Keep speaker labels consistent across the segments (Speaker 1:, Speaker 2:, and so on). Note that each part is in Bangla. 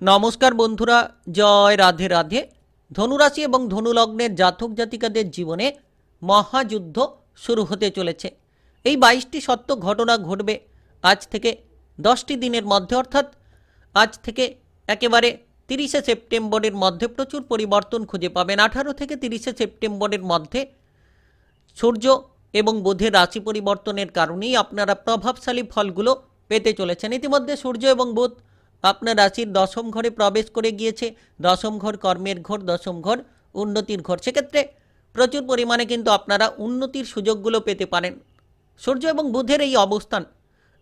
Speaker 1: নমস্কার বন্ধুরা, জয় রাধে রাধে। ধনুরাশি এবং ধনুলগ্নের জাতক জাতিকাদের জীবনে মহাযুদ্ধ শুরু হতে চলেছে। এই বাইশটি সত্য ঘটনা ঘটবে আজ থেকে দশটি দিনের মধ্যে, অর্থাৎ আজ থেকে একেবারে তিরিশে সেপ্টেম্বরের মধ্যে প্রচুর পরিবর্তন খুঁজে পাবেন। আঠারো থেকে তিরিশে সেপ্টেম্বরের মধ্যে সূর্য এবং বুধের রাশি পরিবর্তনের কারণেই আপনারা প্রভাবশালী ফলগুলো পেতে চলেছেন। ইতিমধ্যে সূর্য এবং বুধ আপনার রাশির দশম ঘরে প্রবেশ করে গিয়েছে। দশম ঘর কর্মের ঘর, দশম ঘর উন্নতির ঘর। সেক্ষেত্রে প্রচুর পরিমাণে কিন্তু আপনারা উন্নতির সুযোগগুলো পেতে পারেন। সূর্য এবং বুধের এই অবস্থান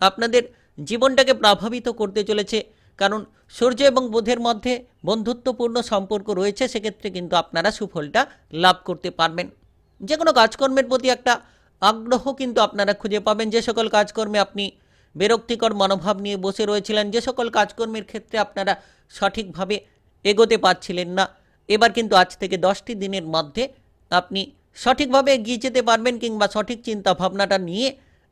Speaker 1: আপনাদের জীবনটাকে প্রভাবিত করতে চলেছে। কারণ সূর্য এবং বুধের মধ্যে বন্ধুত্বপূর্ণ সম্পর্ক রয়েছে। সেক্ষেত্রে কিন্তু আপনারা সুফলটা লাভ করতে পারবেন। যে কোনো কাজকর্মের প্রতি একটা আগ্রহ কিন্তু আপনারা খুঁজে পাবেন। যে সকল কাজকর্মে আপনি বিরক্তিকর মনোভাব নিয়ে বসে রয়েছিলেন। যে সকল কাজকর্মের ক্ষেত্রে আপনারা সঠিকভাবে এগোতে পারছিলেন না। এবার কিন্তু আজ থেকে দশটি দিনের মধ্যে আপনি সঠিকভাবে এগিয়ে যেতে পারবেন কিংবা সঠিক চিন্তা ভাবনাটা নিয়ে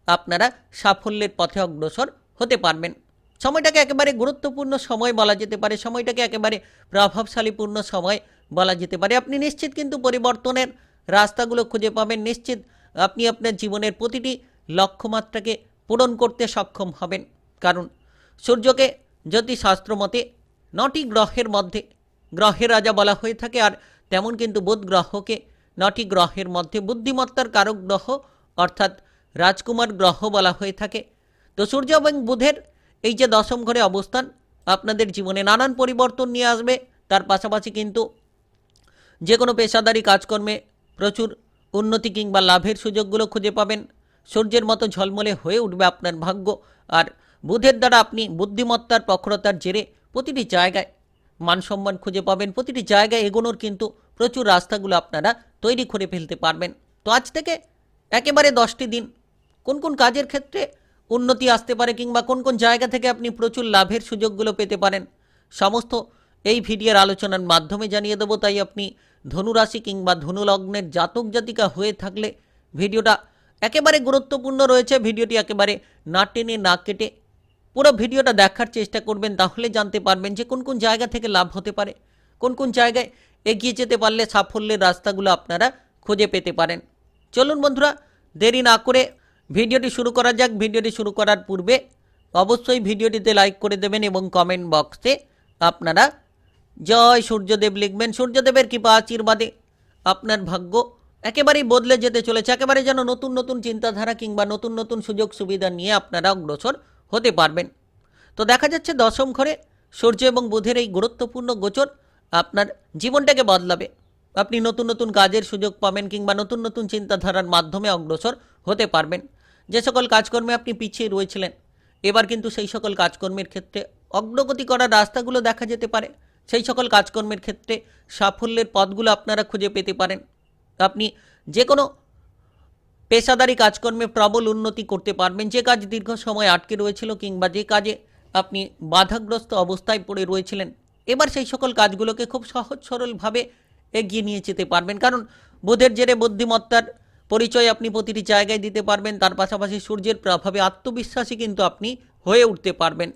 Speaker 1: আপনারা সাফল্যের পথে অগ্রসর হতে পারবেন। সময়টাকে একেবারে গুরুত্বপূর্ণ সময় বলা যেতে পারে। সময়টাকে একেবারে প্রভাবশালীপূর্ণ সময় বলা যেতে পারে। আপনি নিশ্চিত কিন্তু পরিবর্তনের রাস্তাগুলো খুঁজে পাবেন। নিশ্চিত আপনি আপনার জীবনের প্রতিটি লক্ষ্যমাত্রাকে পূরণ করতে সক্ষম হবেন। কারণ সূর্যকে জ্যোতিষশাস্ত্র মতে নটি গ্রহের মধ্যে গ্রহের রাজা বলা হয়ে থাকে আর তেমন কিন্তু বুধ গ্রহকে নটি গ্রহের মধ্যে বুদ্ধিমত্তার কারক গ্রহ অর্থাৎ রাজকুমার গ্রহ বলা হয়ে থাকে। তো সূর্য এবং বুধের এই যে দশম ঘরে অবস্থান, আপনাদের জীবনে নানান পরিবর্তন নিয়ে আসবে। তার পাশাপাশি কিন্তু যে কোনো পেশাদারি কাজকর্মে প্রচুর উন্নতি কিংবা লাভের সুযোগগুলো খুঁজে পাবেন। সূর্যের মতো ঝলমলে হয়ে উঠবে আপনার ভাগ্য। আর বুধের দ্বারা আপনি বুদ্ধিমত্তার প্রখরতার জেরে প্রতিটি জায়গায় মান সম্মান খুঁজে পাবেন। প্রতিটি জায়গায় এগোনোর কিন্তু প্রচুর রাস্তাগুলো আপনারা তৈরি করে ফেলতে পারবেন। তো আজ থেকে একেবারে দশটি দিন কোন কোন কাজের ক্ষেত্রে উন্নতি আসতে পারে কিংবা কোন কোন জায়গা থেকে আপনি প্রচুর লাভের সুযোগগুলো পেতে পারেন, সমস্ত এই ভিডিওর আলোচনার মাধ্যমে জানিয়ে দেবো। তাই আপনি ধনুরাশি কিংবা ধনুলগ্নের জাতক জাতিকা হয়ে থাকলে ভিডিওটা একেবারে গুরুত্বপূর্ণ রয়েছে ভিডিওটি একেবারে না টেনে, না কেটে। পুরো ভিডিওটা দেখার চেষ্টা করবেন, তাহলে জানতে পারবেন যে কোন কোন জায়গা থেকে লাভ হতে পারে। কোন কোন জায়গায় এগিয়ে যেতে পারলে সাফল্যের রাস্তাগুলো আপনারা খুঁজে পেতে পারেন। চলুন বন্ধুরা, দেরি না করে ভিডিওটি শুরু করা যাক। ভিডিওটি শুরু করার পূর্বে অবশ্যই ভিডিওটিতে লাইক করে দেবেন এবং কমেন্ট বক্সে আপনারা জয় সূর্যদেব লিখবেন। সূর্যদেবের কৃপা আশীর্বাদে আপনার ভাগ্য একেবারেই বদলে যেতে চলেছে একেবারে যেন নতুন নতুন চিন্তাধারা কিংবা নতুন নতুন সুযোগ সুবিধা নিয়ে আপনারা অগ্রসর হতে পারবেন। তো দেখা যাচ্ছে দশম ঘরে সূর্য এবং বুধের এই গুরুত্বপূর্ণ গোচর আপনার জীবনটাকে বদলাবে। আপনি নতুন নতুন কাজের সুযোগ পাবেন কিংবা নতুন নতুন চিন্তাধারার মাধ্যমে অগ্রসর হতে পারবেন। যে সকল কাজকর্মে আপনি পিছিয়ে রয়েছিলেন, এবার কিন্তু সেই সকল কাজকর্মের ক্ষেত্রে অগ্রগতি করার রাস্তাগুলো দেখা যেতে পারে। সেই সকল কাজকর্মের ক্ষেত্রে সাফল্যের পথগুলো আপনারা খুঁজে পেতে পারেন। আপনি যে কোনো পেশাদারি কাজকর্মে প্রবল উন্নতি করতে পারবেন। যে কাজ দীর্ঘ সময় আটকে রয়েছিল কিংবা যে কাজে আপনি বাধাগ্রস্ত অবস্থায় পড়ে রয়েছিলেন, এবার সেই সকল কাজগুলোকে খুব সহজ সরলভাবে এগিয়ে নিয়ে যেতে পারবেন। কারণ বোধের জেরে বুদ্ধিমত্তার পরিচয় আপনি প্রতিটি জায়গায় দিতে পারবেন, তার পাশাপাশি সূর্যের প্রভাবে আত্মবিশ্বাসী কিন্তু আপনি হয়ে উঠতে পারবেন।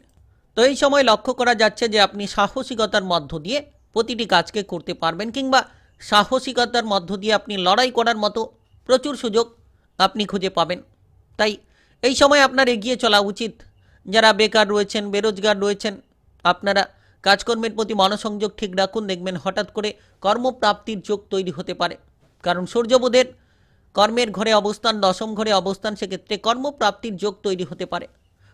Speaker 1: তো এই সময় লক্ষ্য করা যাচ্ছে যে আপনি সাহসিকতার মধ্য দিয়ে প্রতিটি কাজকে করতে পারবেন কিংবা সাহসিকতার মধ্য দিয়ে আপনি লড়াই করার মতো প্রচুর সুযোগ আপনি খুঁজে পাবেন। তাই এই সময় আপনার এগিয়ে চলা উচিত। যারা বেকার রয়েছেন, বেরোজগার রয়েছেন, আপনারা কাজকর্মের প্রতি মনোসংযোগ ঠিক রাখুন। দেখবেন হঠাৎ করে কর্মপ্রাপ্তির যোগ তৈরি হতে পারে। কারণ সূর্যবোধের কর্মের ঘরে অবস্থান, দশম ঘরে অবস্থান, সেক্ষেত্রে কর্মপ্রাপ্তির যোগ তৈরি হতে পারে।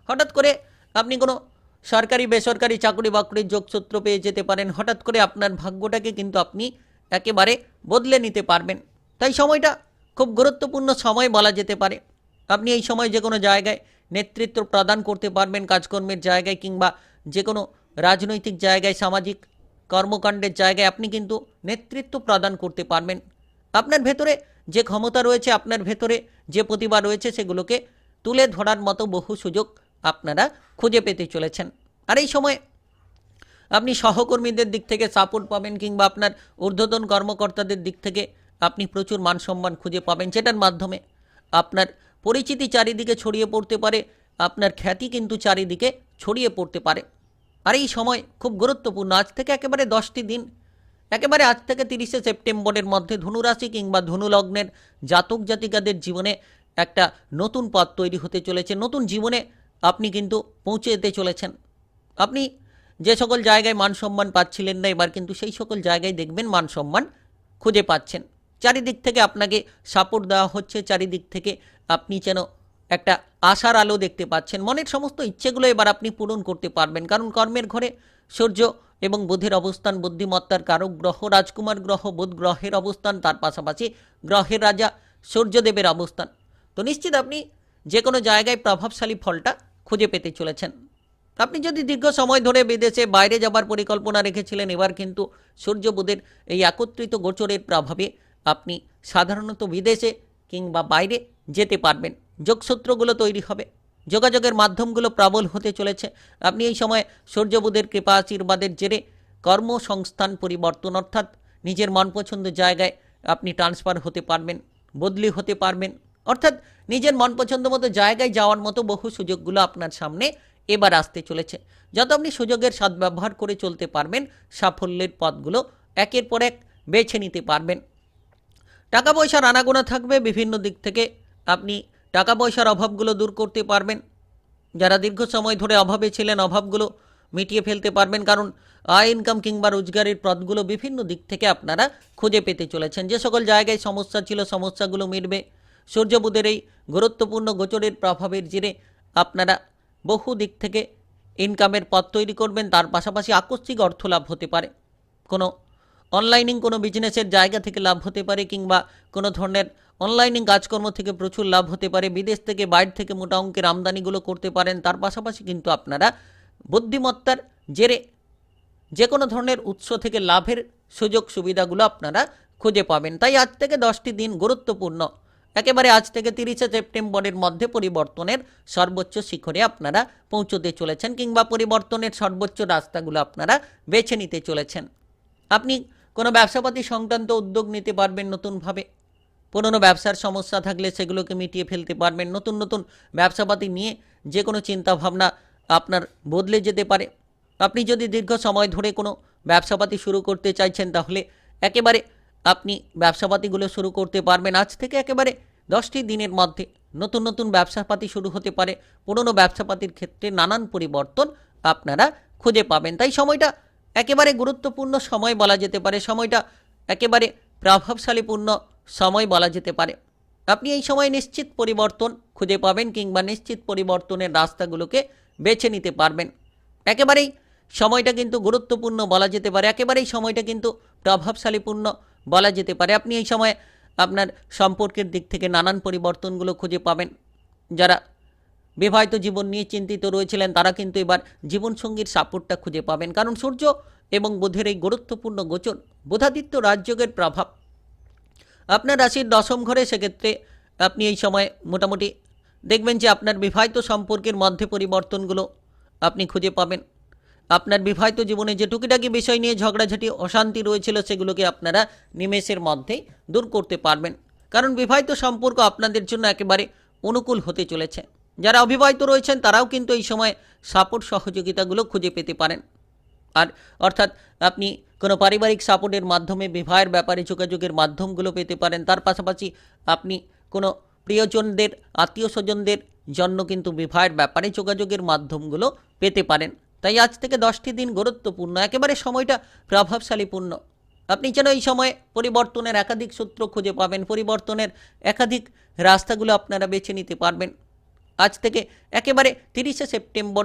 Speaker 1: হঠাৎ করে আপনি কোনো সরকারি, বেসরকারি চাকরি বাকরির যোগসূত্র পেয়ে যেতে পারেন। হঠাৎ করে আপনার ভাগ্যটাকে কিন্তু আপনি একেবারে বদলে নিতে পারবেন। তাই সময়টা খুব গুরুত্বপূর্ণ সময় বলা যেতে পারে। আপনি এই সময় যে কোনো জায়গায় নেতৃত্ব প্রদান করতে পারবেন, কাজকর্মের জায়গায় কিংবা যে কোনো রাজনৈতিক জায়গায়, সামাজিক কর্মকাণ্ডের জায়গায় আপনি কিন্তু নেতৃত্ব প্রদান করতে পারবেন। আপনার ভেতরে যে ক্ষমতা রয়েছে, আপনার ভেতরে যে প্রতিভা রয়েছে, সেগুলোকে তুলে ধরার মতো বহু সুযোগ আপনারা খুঁজে পেতে চলেছেন। আর এই সময় আপনি সহকর্মীদের দিক থেকে সাপোর্ট পাবেন কিংবা আপনার ঊর্ধ্বতন কর্মকর্তাদের দিক থেকে আপনি প্রচুর মান সম্মান খুঁজে পাবেন যেটার মাধ্যমে আপনার পরিচিতি চারিদিকে ছড়িয়ে পড়তে পারে, আপনার খ্যাতি কিন্তু চারিদিকে ছড়িয়ে পড়তে পারে। আর এই সময় খুব গুরুত্বপূর্ণ, আজ থেকে একেবারে দশটি দিন, একেবারে আজ থেকে তিরিশে সেপ্টেম্বরের মধ্যে ধনুরাশি কিংবা ধনুলগ্নের জাতক জাতিকাদের জীবনে একটা নতুন পথ তৈরি হতে চলেছে, নতুন জীবনে আপনি কিন্তু পৌঁছে যেতে চলেছেন। আপনি যে সকল জায়গায় মান সম্মান পাচ্ছিলেন না, এবার কিন্তু সেই সকল জায়গায় দেখবেন মান সম্মান খুঁজে পাচ্ছেন। চারিদিক থেকে আপনাকে সাপোর্ট দেওয়া হচ্ছে, চারিদিক থেকে আপনি যেন একটা আশার আলো দেখতে পাচ্ছেন। মনের সমস্ত ইচ্ছেগুলো এবার আপনি পূরণ করতে পারবেন, কারণ কর্মের ঘরে সূর্য এবং বুধের অবস্থান, বুদ্ধিমত্তার কারক গ্রহ, রাজকুমার গ্রহ, বুধ গ্রহের অবস্থান, তার পাশাপাশি গ্রহের রাজা, সূর্যদেবের অবস্থান। তো নিশ্চিত আপনি যে কোনো জায়গায় প্রভাবশালী ফলটা খুঁজে পেতে চলেছেন। আপনি যদি দীর্ঘ সময় ধরে বিদেশে বাইরে যাবার পরিকল্পনা রেখেছিলেন, এবার কিন্তু সূর্য বুধের এই একত্রিত গোচরের প্রভাবে আপনি সাধারণত বিদেশে কিংবা বাইরে যেতে পারবেন। যোগসূত্রগুলো তৈরি হবে। যোগাযোগের মাধ্যমগুলো প্রবল হতে চলেছে। আপনি এই সময় সূর্য বুধের কৃপা আশীর্বাদের জেরে কর্মসংস্থান পরিবর্তন, অর্থাৎ নিজের মন পছন্দ জায়গায় আপনি ট্রান্সফার হতে পারবেন, বদলি হতে পারবেন। অর্থাৎ নিজের মন পছন্দ মতো জায়গায় যাওয়ার মতো বহু সুযোগগুলো আপনার সামনে এবার আসতে চলেছে। যত আপনি সুযোগের সদ্ব্যবহার করে চলতে পারবেন, সাফল্যের পথগুলো একের পর এক বেছে নিতে পারবেন। টাকা পয়সার আনাগোনা থাকবে, বিভিন্ন দিক থেকে আপনি টাকা পয়সার অভাবগুলো দূর করতে পারবেন। যারা দীর্ঘ সময় ধরে অভাবে ছিলেন, অভাবগুলো মিটিয়ে ফেলতে পারবেন, কারণ আয় ইনকাম কিংবা রোজগারের পথগুলো বিভিন্ন দিক থেকে আপনারা খুঁজে পেতে চলেছেন। যে সকল জায়গায় সমস্যা ছিল, সমস্যাগুলো মিটবে। সূর্যবুধের এই গুরুত্বপূর্ণ গোচরের প্রভাবের জেরে আপনারা বহু দিক থেকে ইনকামের পথ তৈরি করবেন, তার পাশাপাশি আকস্মিক অর্থ লাভ হতে পারে। কোনো অনলাইনিং কোনো বিজনেসের জায়গা থেকে লাভ হতে পারে কিংবা কোনো ধরনের অনলাইনিং কাজকর্ম থেকে প্রচুর লাভ হতে পারে, বিদেশ থেকে, বাইরে থেকে মোটা অঙ্কের আমদানিগুলো করতে পারেন, তার পাশাপাশি কিন্তু আপনারা বুদ্ধিমত্তার জেরে যে কোনো ধরনের উৎস থেকে লাভের সুযোগ সুবিধাগুলো আপনারা খুঁজে পাবেন। তাই আজ থেকে দশটি দিন গুরুত্বপূর্ণ। একেবারে আজ থেকে তিরিশে সেপ্টেম্বরের মধ্যে পরিবর্তনের সর্বোচ্চ শিখরে আপনারা পৌঁছতে চলেছেন কিংবা পরিবর্তনের সর্বোচ্চ রাস্তাগুলো আপনারা বেছে নিতে চলেছেন। আপনি কোনো ব্যবসাপাতি সংক্রান্ত উদ্যোগ নিতে পারবেন নতুনভাবে। পুরনো ব্যবসার সমস্যা থাকলে সেগুলোকে মিটিয়ে ফেলতে পারবেন। নতুন নতুন ব্যবসাপাতি নিয়ে যে কোনো চিন্তাভাবনা আপনার বদলে যেতে পারে। আপনি যদি দীর্ঘ সময় ধরে কোনো ব্যবসাপাতি শুরু করতে চাইছেন তাহলে একেবারে আপনি ব্যবসাপাতিগুলো শুরু করতে পারবেন আজ থেকে একেবারে দশটি দিনের মধ্যে। নতুন নতুন ব্যবসাপাতি শুরু হতে পারে। পুরনো ব্যবসাপাতির ক্ষেত্রে নানান পরিবর্তন আপনারা খুঁজে পাবেন। তাই সময়টা একেবারে গুরুত্বপূর্ণ সময় বলা যেতে পারে। সময়টা একেবারে প্রভাবশালীপূর্ণ সময় বলা যেতে পারে। আপনি এই সময় নিশ্চিত পরিবর্তন খুঁজে পাবেন কিংবা নিশ্চিত পরিবর্তনের রাস্তাগুলোকে বেছে নিতে পারবেন। একেবারেই সময়টা কিন্তু গুরুত্বপূর্ণ বলা যেতে পারে। একেবারেই সময়টা কিন্তু প্রভাবশালীপূর্ণ বলা যেতে পারে। আপনি এই সময় আপনার সম্পর্কের দিক থেকে নানান পরিবর্তনগুলো খুঁজে পাবেন। যারা বিবাহিত জীবন নিয়ে চিন্তিত রয়েছিলেন, তারা কিন্তু এবার জীবনসঙ্গীর সাপোর্টটা খুঁজে পাবেন। কারণ সূর্য এবং বুধের এই গুরুত্বপূর্ণ গোচর বুধাদিত্য রাজযোগের প্রভাব। আপনার রাশির দশম ঘরে সেক্ষেত্রে আপনি এই সময় মোটামুটি দেখবেন যে আপনার বিবাহিত সম্পর্কের মধ্যে পরিবর্তনগুলো আপনি খুঁজে পাবেন। আপনার বিবাহিত জীবনে যে টুকিটাকি বিষয় নিয়ে ঝগড়াঝাটি, অশান্তি রয়েছিল, সেগুলোকে আপনারা নিমেষের মধ্যেই দূর করতে পারবেন। কারণ বিবাহিত সম্পর্ক আপনাদের জন্য একেবারে অনুকূল হতে চলেছে। যারা অবিবাহিত রয়েছেন, তারাও কিন্তু এই সময় সাপোর্ট সহযোগিতাগুলো খুঁজে পেতে পারেন। আর অর্থাৎ আপনি কোনো পারিবারিক সাপোর্টের মাধ্যমে, বিবাহের ব্যাপারে যোগাযোগের মাধ্যমগুলো পেতে পারেন। তার পাশাপাশি আপনি কোনো প্রিয়জনদের, আত্মীয় স্বজনদের জন্য কিন্তু বিবাহের ব্যাপারে যোগাযোগের মাধ্যমগুলো পেতে পারেন। তাই আজ থেকে দশটি দিন গুরুত্বপূর্ণ, একেবারে সময়টা প্রভাবশালীপূর্ণ। আপনি যেন এই সময়ে পরিবর্তনের একাধিক সূত্র খুঁজে পাবেন, পরিবর্তনের একাধিক রাস্তাগুলো আপনারা বেছে নিতে পারবেন। আজ থেকে একেবারে তিরিশে সেপ্টেম্বর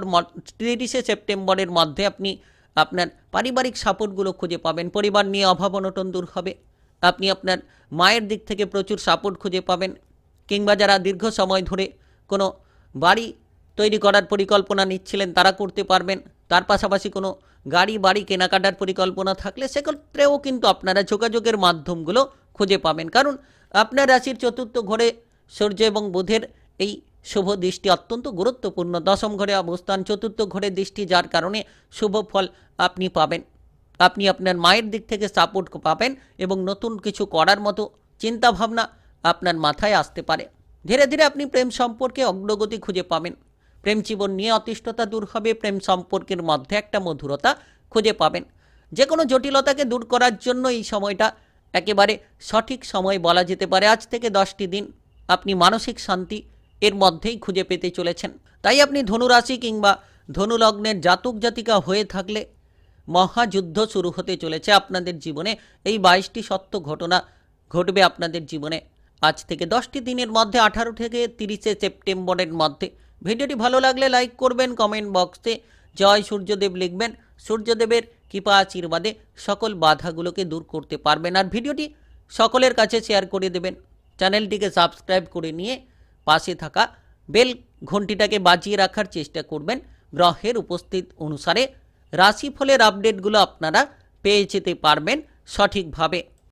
Speaker 1: তিরিশে সেপ্টেম্বরের মধ্যে আপনি আপনার পারিবারিক সাপোর্টগুলো খুঁজে পাবেন, পরিবার নিয়ে অভাব অনটন দূর হবে। আপনি আপনার মায়ের দিক থেকে প্রচুর সাপোর্ট খুঁজে পাবেন, কিংবা যারা দীর্ঘ সময় ধরে কোনো বাড়ি তৈরি করার পরিকল্পনা নিচ্ছিলেন, তারা করতে পারবেন। তার পাশাপাশি কোনো গাড়ি বাড়ি কেনাকাটার পরিকল্পনা থাকলে সেক্ষেত্রেও কিন্তু আপনারা যোগাযোগের মাধ্যমগুলো খুঁজে পাবেন। কারণ আপনার রাশির চতুর্থ ঘরে সূর্য এবং বুধের এই শুভ দৃষ্টি অত্যন্ত গুরুত্বপূর্ণ। দশম ঘরে অবস্থান, চতুর্থ ঘরে দৃষ্টি, যার কারণে শুভ ফল আপনি পাবেন। আপনি আপনার মায়ের দিক থেকে সাপোর্ট পাবেন এবং নতুন কিছু করার মতো চিন্তাভাবনা আপনার মাথায় আসতে পারে। ধীরে ধীরে আপনি প্রেম সম্পর্কে অগ্রগতি খুঁজে পাবেন। প্রেম জীবন নিয়ে অতিষ্ঠতা দূর হবে, প্রেম সম্পর্কের মধ্যে একটা মধুরতা খুঁজে পাবেন। যে কোনো জটিলতাকে দূর করার জন্য এই সময়টা একেবারে সঠিক সময় বলা যেতে পারে। আজ থেকে দশটি দিন আপনি মানসিক শান্তি এর মধ্যেই খুঁজে পেতে চলেছেন। তাই আপনি ধনুরাশি কিংবা ধনুলগ্নের জাতক জাতিকা হয়ে থাকলে মহাযুদ্ধ শুরু হতে চলেছে আপনাদের জীবনে। এই বাইশটি সত্য ঘটনা ঘটবে আপনাদের জীবনে। আজ থেকে দশটি দিনের মধ্যে, আঠারো থেকে তিরিশে সেপ্টেম্বরের মধ্যে ভিডিওটি ভালো লাগলে লাইক করবেন কমেন্ট বক্সে জয় সূর্যদেব লিখবেন। সূর্যদেবের কৃপা আশীর্বাদে সকল বাধাগুলোকে দূর করতে পারবেন। আর ভিডিওটি সকলের কাছে শেয়ার করে দেবেন। চ্যানেলটিকে সাবস্ক্রাইব করে নিয়ে পাশে থাকা বেল ঘন্টিটাকে বাজিয়ে রাখার চেষ্টা করবেন। গ্রহের উপস্থিত অনুসারে রাশিফলের আপডেটগুলো আপনারা পেয়ে যেতে পারবেন সঠিকভাবে।